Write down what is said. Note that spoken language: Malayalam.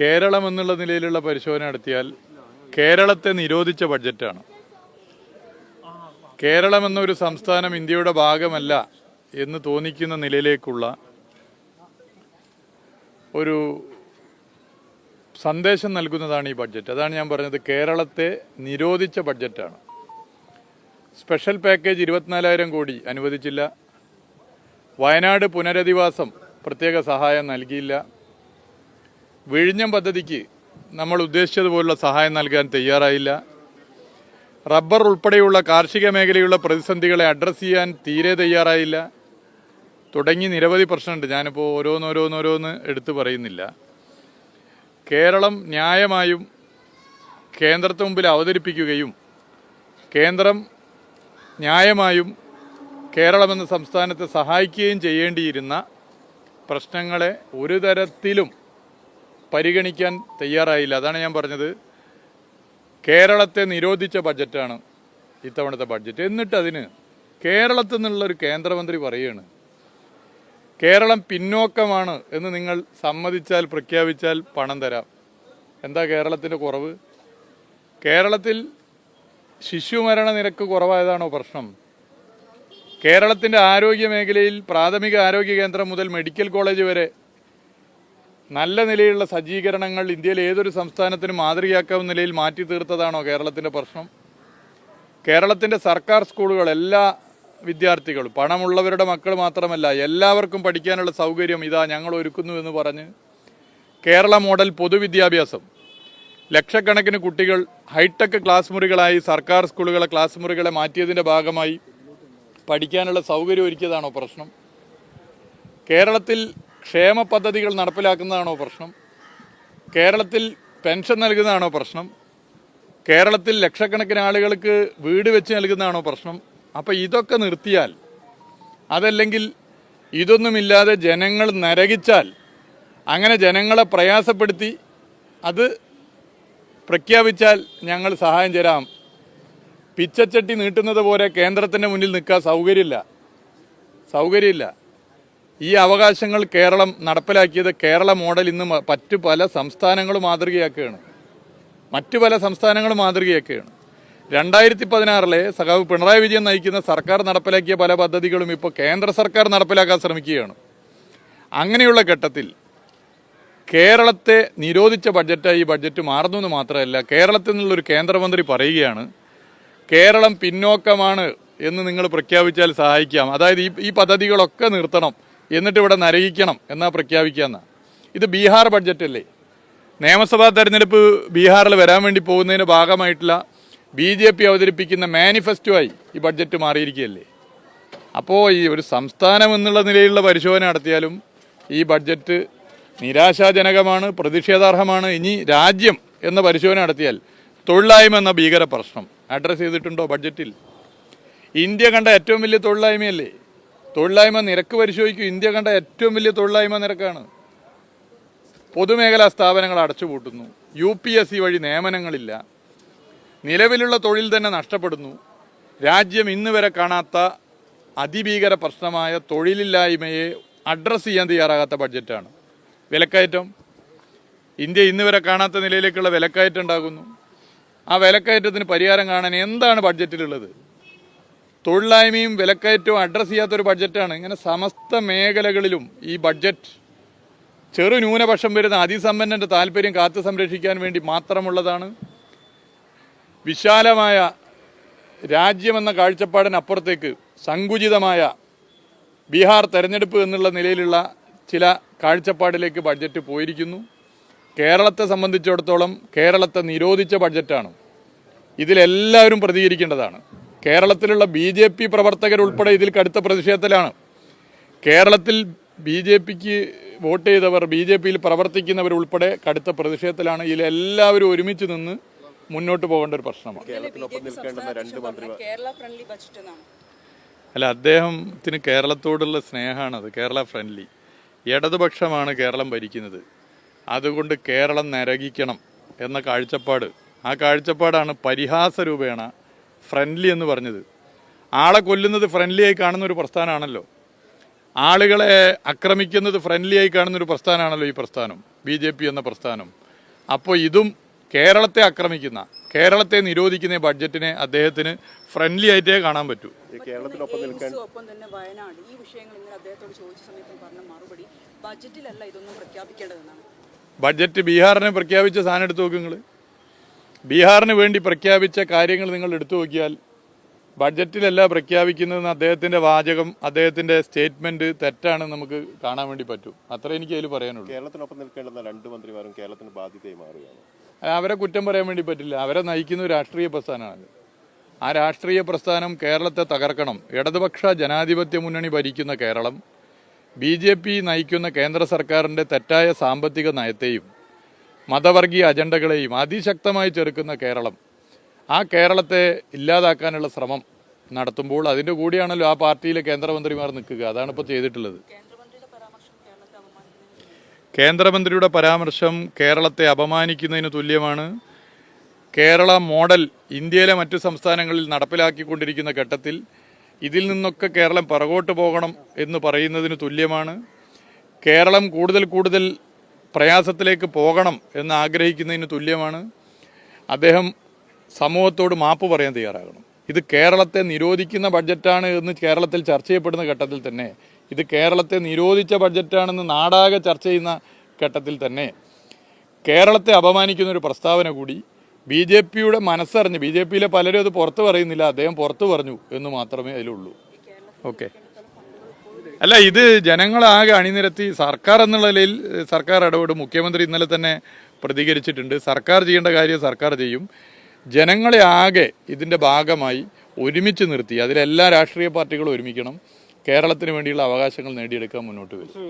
കേരളം എന്നുള്ള നിലയിലുള്ള പരിശോധന നടത്തിയാൽ കേരളത്തെ നിരോധിച്ച ബഡ്ജറ്റാണ്. കേരളം എന്നൊരു സംസ്ഥാനം ഇന്ത്യയുടെ ഭാഗമല്ല എന്ന് തോന്നിക്കുന്ന നിലയിലേക്കുള്ള ഒരു സന്ദേശം നൽകുന്നതാണ് ഈ ബഡ്ജറ്റ്. അതാണ് ഞാൻ പറഞ്ഞത് കേരളത്തെ നിരോധിച്ച ബഡ്ജറ്റാണ്. സ്പെഷ്യൽ പാക്കേജ് ഇരുപത്തിനാലായിരം കോടി അനുവദിച്ചില്ല. വയനാട് പുനരധിവാസം പ്രത്യേക സഹായം നൽകിയില്ല. വിഴിഞ്ഞം പദ്ധതിക്ക് നമ്മൾ ഉദ്ദേശിച്ചതുപോലുള്ള സഹായം നൽകാൻ തയ്യാറായില്ല. റബ്ബർ ഉൾപ്പെടെയുള്ള കാർഷിക മേഖലയുള്ള പ്രതിസന്ധികളെ അഡ്രസ്സ് ചെയ്യാൻ തീരെ തയ്യാറായില്ല. തുടങ്ങി നിരവധി പ്രശ്നമുണ്ട്. ഞാനിപ്പോൾ ഓരോന്നോരോന്നോരോന്ന് എടുത്തു പറയുന്നില്ല. കേരളം ന്യായമായും കേന്ദ്രത്തിന് മുമ്പിൽ അവതരിപ്പിക്കുകയും കേന്ദ്രം ന്യായമായും കേരളമെന്ന സംസ്ഥാനത്തെ സഹായിക്കുകയും ചെയ്യേണ്ടിയിരുന്ന പ്രശ്നങ്ങളെ ഒരു തരത്തിലും പരിഗണിക്കാൻ തയ്യാറായില്ല. അതാണ് ഞാൻ പറഞ്ഞത്. കേരളത്തെ നിരോധിച്ച ബഡ്ജറ്റാണ് ഇത്തവണത്തെ ബഡ്ജറ്റ്. എന്നിട്ട് അതിന് കേരളത്തിൽ നിന്നുള്ള ഒരു കേന്ദ്രമന്ത്രി പറയുകയാണ്. കേരളം പിന്നോക്കമാണ് എന്ന് നിങ്ങൾ സമ്മതിച്ചാൽ പ്രഖ്യാപിച്ചാൽ പണം തരാം. എന്താ കേരളത്തിന്റെ കുറവ്? കേരളത്തിൽ ശിശുമരണ നിരക്ക് കുറവായതാണോ പ്രശ്നം? കേരളത്തിന്റെ ആരോഗ്യ മേഖലയിൽ പ്രാഥമിക ആരോഗ്യ കേന്ദ്രം മുതൽ മെഡിക്കൽ കോളേജ് വരെ നല്ല നിലയിലുള്ള സജ്ജീകരണങ്ങൾ ഇന്ത്യയിൽ ഏതൊരു സംസ്ഥാനത്തിനും മാതൃകയാക്കാവുന്ന നിലയിൽ മാറ്റി തീർത്തതാണോ കേരളത്തിന്റെ പ്രശ്നം? കേരളത്തിന്റെ സർക്കാർ സ്കൂളുകൾ എല്ലാ വിദ്യാർത്ഥികളും പണമുള്ളവരുടെ മക്കൾ മാത്രമല്ല എല്ലാവർക്കും പഠിക്കാനുള്ള സൗകര്യം ഇതാ ഞങ്ങൾ ഒരുക്കുന്നു എന്ന് പറഞ്ഞ് കേരള മോഡൽ പൊതുവിദ്യാഭ്യാസം. ലക്ഷക്കണക്കിന് കുട്ടികൾ ഹൈടെക് ക്ലാസ് മുറികളായി സർക്കാർ സ്കൂളുകളെ ക്ലാസ് മുറികളെ മാറ്റിയതിന്റെ ഭാഗമായി പഠിക്കാനുള്ള സൗകര്യം ഒരുക്കിയതാണോ പ്രശ്നം? കേരളത്തിൽ ക്ഷേമ പദ്ധതികൾ നടപ്പിലാക്കുന്നതാണോ പ്രശ്നം? കേരളത്തിൽ പെൻഷൻ നൽകുന്നതാണോ പ്രശ്നം? കേരളത്തിൽ ലക്ഷക്കണക്കിന് ആളുകൾക്ക് വീട് വെച്ച് നൽകുന്നതാണോ പ്രശ്നം? അപ്പം ഇതൊക്കെ നിർത്തിയാൽ അതല്ലെങ്കിൽ ഇതൊന്നുമില്ലാതെ ജനങ്ങൾ നരകിച്ചാൽ അങ്ങനെ ജനങ്ങളെ പ്രയാസപ്പെടുത്തി അത് പ്രഖ്യാപിച്ചാൽ ഞങ്ങൾ സഹായം തരാം. പിച്ചച്ചട്ടി നീട്ടുന്നത് പോലെ കേന്ദ്രത്തിന്റെ മുന്നിൽ നിൽക്കാൻ സൗകര്യമില്ല. സൗകര്യമില്ല. ഈ അവകാശങ്ങൾ കേരളം നടപ്പിലാക്കിയത് കേരള മോഡൽ ഇന്ന് മറ്റു പല സംസ്ഥാനങ്ങളും മാതൃകയാക്കുകയാണ്. മറ്റു പല സംസ്ഥാനങ്ങളും മാതൃകയാക്കുകയാണ്. രണ്ടായിരത്തി പതിനാറിലെ സഖാവ് പിണറായി വിജയൻ നയിക്കുന്ന സർക്കാർ നടപ്പിലാക്കിയ പല പദ്ധതികളും ഇപ്പോൾ കേന്ദ്ര സർക്കാർ നടപ്പിലാക്കാൻ ശ്രമിക്കുകയാണ്. അങ്ങനെയുള്ള ഘട്ടത്തിൽ കേരളത്തെ നിരോധിച്ച ബഡ്ജറ്റായി ഈ ബഡ്ജറ്റ് മാറുന്നു എന്ന് മാത്രമല്ല കേരളത്തിൽ നിന്നുള്ളൊരു കേന്ദ്രമന്ത്രി പറയുകയാണ് കേരളം പിന്നോക്കമാണ് എന്ന് നിങ്ങൾ പ്രഖ്യാപിച്ചാൽ സഹായിക്കാം. അതായത് ഈ ഈ പദ്ധതികളൊക്കെ നിർത്തണം. എന്നിട്ട് ഇവിടെ നരകിക്കണം എന്നാ പ്രഖ്യാപിക്കാന്ന ഇത് ബീഹാർ ബഡ്ജറ്റല്ലേ? നിയമസഭാ തെരഞ്ഞെടുപ്പ് ബീഹാറിൽ വരാൻ വേണ്ടി പോകുന്നതിന് ഭാഗമായിട്ടുള്ള ബി ജെ പി അവതരിപ്പിക്കുന്ന മാനിഫെസ്റ്റോയായി ഈ ബഡ്ജറ്റ് മാറിയിരിക്കുകയല്ലേ? അപ്പോൾ ഈ ഒരു സംസ്ഥാനം എന്നുള്ള നിലയിലുള്ള പരിശോധന നടത്തിയാലും ഈ ബഡ്ജറ്റ് നിരാശാജനകമാണ് പ്രതിഷേധാർഹമാണ്. ഇനി രാജ്യം എന്ന പരിശോധന നടത്തിയാൽ തൊഴിലായ്മ എന്ന ഭീകര പ്രശ്നം. അഡ്രസ്സ് ചെയ്തിട്ടുണ്ടോ ബഡ്ജറ്റിൽ? ഇന്ത്യ കണ്ട ഏറ്റവും വലിയ തൊഴിലായ്മയല്ലേ? തൊഴിലായ്മ നിരക്ക് പരിശോധിക്കും. ഇന്ത്യ കണ്ട ഏറ്റവും വലിയ തൊഴിലായ്മ നിരക്കാണ്. പൊതുമേഖലാ സ്ഥാപനങ്ങൾ അടച്ചുപൂട്ടുന്നു. യു പി എസ് സി വഴി നിയമനങ്ങളില്ല. നിലവിലുള്ള തൊഴിൽ തന്നെ നഷ്ടപ്പെടുന്നു. രാജ്യം ഇന്ന് വരെ കാണാത്ത അതിഭീകര പ്രശ്നമായ തൊഴിലില്ലായ്മയെ അഡ്രസ്സ് ചെയ്യാൻ തയ്യാറാകാത്ത ബഡ്ജറ്റാണ്. വിലക്കയറ്റം. ഇന്ത്യ ഇന്ന് വരെ കാണാത്ത നിലയിലേക്കുള്ള വിലക്കയറ്റം ഉണ്ടാകുന്നു. ആ വിലക്കയറ്റത്തിന് പരിഹാരം കാണാൻ എന്താണ് ബഡ്ജറ്റിലുള്ളത്? തൊഴിലായ്മയും വിലക്കയറ്റവും അഡ്രസ്സ് ചെയ്യാത്തൊരു ബഡ്ജറ്റാണ് ഇങ്ങനെ സമസ്ത മേഖലകളിലും ഈ ബഡ്ജറ്റ് ചെറു ന്യൂനപക്ഷം വരുന്ന അതിസമ്പന്നന്റെ താല്പര്യം കാത്തു സംരക്ഷിക്കാൻ വേണ്ടി മാത്രമുള്ളതാണ്. വിശാലമായ രാജ്യമെന്ന കാഴ്ചപ്പാടിനപ്പുറത്തേക്ക് സങ്കുചിതമായ ബീഹാർ തെരഞ്ഞെടുപ്പ് എന്നുള്ള നിലയിലുള്ള ചില കാഴ്ചപ്പാടിലേക്ക് ബഡ്ജറ്റ് പോയിരിക്കുന്നു. കേരളത്തെ സംബന്ധിച്ചിടത്തോളം കേരളത്തെ നിരോധിച്ച ബഡ്ജറ്റാണ് ഇതിലെല്ലാവരും പ്രതികരിക്കേണ്ടതാണ്. കേരളത്തിലുള്ള ബി ജെ പി പ്രവർത്തകരുൾപ്പെടെ ഇതിൽ കടുത്ത പ്രതിഷേധത്തിലാണ്. കേരളത്തിൽ ബി ജെ പിക്ക് വോട്ട് ചെയ്തവർ ബി ജെ പിയിൽ പ്രവർത്തിക്കുന്നവരുൾപ്പെടെ കടുത്ത പ്രതിഷേധത്തിലാണ്. ഇതിൽ എല്ലാവരും ഒരുമിച്ച് നിന്ന് മുന്നോട്ട് പോകേണ്ട ഒരു പ്രശ്നമാണ്. കേരളത്തിനൊപ്പം നിൽക്കേണ്ടുന്ന രണ്ട് മന്ത്രിമാർ കേരള ഫ്രണ്ട്ലി ബഡ്ജറ്റ് എന്നാണ്. അല്ല അദ്ദേഹത്തിന് കേരളത്തോടുള്ള സ്നേഹമാണത് കേരള ഫ്രണ്ട്ലി ഇടതുപക്ഷമാണ് കേരളം ഭരിക്കുന്നത്. അതുകൊണ്ട് കേരളം നരകിക്കണം എന്ന കാഴ്ചപ്പാട്. ആ കാഴ്ചപ്പാടാണ് പരിഹാസ രൂപേണ ഫ്രണ്ട്ലി എന്ന് പറഞ്ഞത്. ആളെ കൊല്ലുന്നത് ഫ്രണ്ട്ലി ആയി കാണുന്ന ഒരു പ്രസ്ഥാനമാണല്ലോ ആളുകളെ ആക്രമിക്കുന്നത് ഫ്രണ്ട്ലി ആയി കാണുന്ന ഒരു പ്രസ്ഥാനമാണല്ലോ ഈ പ്രസ്ഥാനം ബി ജെ പി എന്ന പ്രസ്ഥാനം. അപ്പോൾ ഇതും കേരളത്തെ ആക്രമിക്കുന്ന കേരളത്തെ നിരോധിക്കുന്ന ബഡ്ജറ്റിനെ അദ്ദേഹത്തിന് ഫ്രണ്ട്ലി ആയിട്ടേ കാണാൻ പറ്റൂ. കേരളത്തിനൊപ്പം നിൽക്കാൻ ഒപ്പം തന്നെ വയനാട് ഈ വിഷയങ്ങൾ ഇന്നലെ അദ്ദേഹത്തോട് ചോദിച്ച സമയത്ത് പറഞ്ഞ മറുപടി ബഡ്ജറ്റിലല്ല ഇതൊന്നും പ്രഖ്യാപിക്കേണ്ടതെന്നാണ്. ബഡ്ജറ്റ് ബീഹാറിനെ പ്രഖ്യാപിച്ച സാധനം എടുത്ത് നോക്കുങ്ങൾ ബീഹാറിന് വേണ്ടി പ്രഖ്യാപിച്ച കാര്യങ്ങൾ നിങ്ങൾ എടുത്തു നോക്കിയാൽ ബഡ്ജറ്റിലല്ല പ്രഖ്യാപിക്കുന്നതെന്ന് അദ്ദേഹത്തിന്റെ വാചകം അദ്ദേഹത്തിന്റെ സ്റ്റേറ്റ്മെന്റ് തെറ്റാണ് നമുക്ക് കാണാൻ വേണ്ടി പറ്റും. അത്ര എനിക്ക് അതിൽ പറയാനുള്ളൂ. കേരളത്തിനൊപ്പം നിൽക്കേണ്ടുന്ന രണ്ട് മന്ത്രിമാരും കേരളത്തിന് ബാധ്യതയായി മാറുകയാണ്. അവരെ കുറ്റം പറയാൻ വേണ്ടി പറ്റില്ല. അവരെ നയിക്കുന്ന ഒരു രാഷ്ട്രീയ പ്രസ്ഥാനമാണ്. ആ രാഷ്ട്രീയ പ്രസ്ഥാനം കേരളത്തെ തകർക്കണം. ഇടതുപക്ഷ ജനാധിപത്യ മുന്നണി ഭരിക്കുന്ന കേരളം ബി ജെ പി നയിക്കുന്ന കേന്ദ്ര സർക്കാരിന്റെ തെറ്റായ സാമ്പത്തിക നയത്തെയും മതവർഗീയ അജണ്ടകളെയും അതിശക്തമായി ചെറുക്കുന്ന കേരളം. ആ കേരളത്തെ ഇല്ലാതാക്കാനുള്ള ശ്രമം നടത്തുമ്പോൾ അതിന്റെ കൂടിയാണല്ലോ ആ പാർട്ടിയിലെ കേന്ദ്രമന്ത്രിമാർ നിൽക്കുക. അതാണ് ഇപ്പോൾ ചെയ്തിട്ടുള്ളത്. കേന്ദ്രമന്ത്രിയുടെ പരാമർശം കേരളത്തെ അപമാനിക്കുന്നതിന് തുല്യമാണ്. കേരള മോഡൽ ഇന്ത്യയിലെ മറ്റു സംസ്ഥാനങ്ങളിൽ നടപ്പിലാക്കിക്കൊണ്ടിരിക്കുന്ന ഘട്ടത്തിൽ ഇതിൽ നിന്നൊക്കെ കേരളം പിറകോട്ട് പോകണം എന്ന് പറയുന്നതിന് തുല്യമാണ്. കേരളം കൂടുതൽ കൂടുതൽ പ്രയാസത്തിലേക്ക് പോകണം എന്ന് ആഗ്രഹിക്കുന്നതിന് തുല്യമാണ്. അദ്ദേഹം സമൂഹത്തോട് മാപ്പ് പറയാൻ തയ്യാറാകണം. ഇത് കേരളത്തെ നിരോധിക്കുന്ന ബഡ്ജറ്റാണ് എന്ന് കേരളത്തിൽ ചർച്ച ചെയ്യപ്പെടുന്ന ഘട്ടത്തിൽ തന്നെ ഇത് കേരളത്തെ നിരോധിച്ച ബഡ്ജറ്റാണെന്ന് നാടാകെ ചർച്ച ചെയ്യുന്ന ഘട്ടത്തിൽ തന്നെ കേരളത്തെ അപമാനിക്കുന്ന ഒരു പ്രസ്താവന കൂടി ബി ജെ പിയുടെ മനസ്സറിഞ്ഞ് ബി ജെ പിയിലെ പലരും അത് പുറത്ത് പറയുന്നില്ല അദ്ദേഹം പുറത്തു പറഞ്ഞു എന്ന് മാത്രമേ അതിലുള്ളൂ. ഓക്കെ. അല്ല ഇത് ജനങ്ങളാകെ അണിനിരത്തി സർക്കാർ എന്നുള്ള നിലയിൽ സർക്കാർ ഇടപെടും. മുഖ്യമന്ത്രി ഇന്നലെ തന്നെ പ്രതികരിച്ചിട്ടുണ്ട്. സർക്കാർ ചെയ്യേണ്ട കാര്യം സർക്കാർ ചെയ്യും. ജനങ്ങളെ ആകെ ഇതിന്റെ ഭാഗമായി ഒരുമിച്ച് നിർത്തി. അതിലെല്ലാ രാഷ്ട്രീയ പാർട്ടികളും ഒരുമിക്കണം. കേരളത്തിന് വേണ്ടിയുള്ള അവകാശങ്ങൾ നേടിയെടുക്കാൻ മുന്നോട്ട് വരും.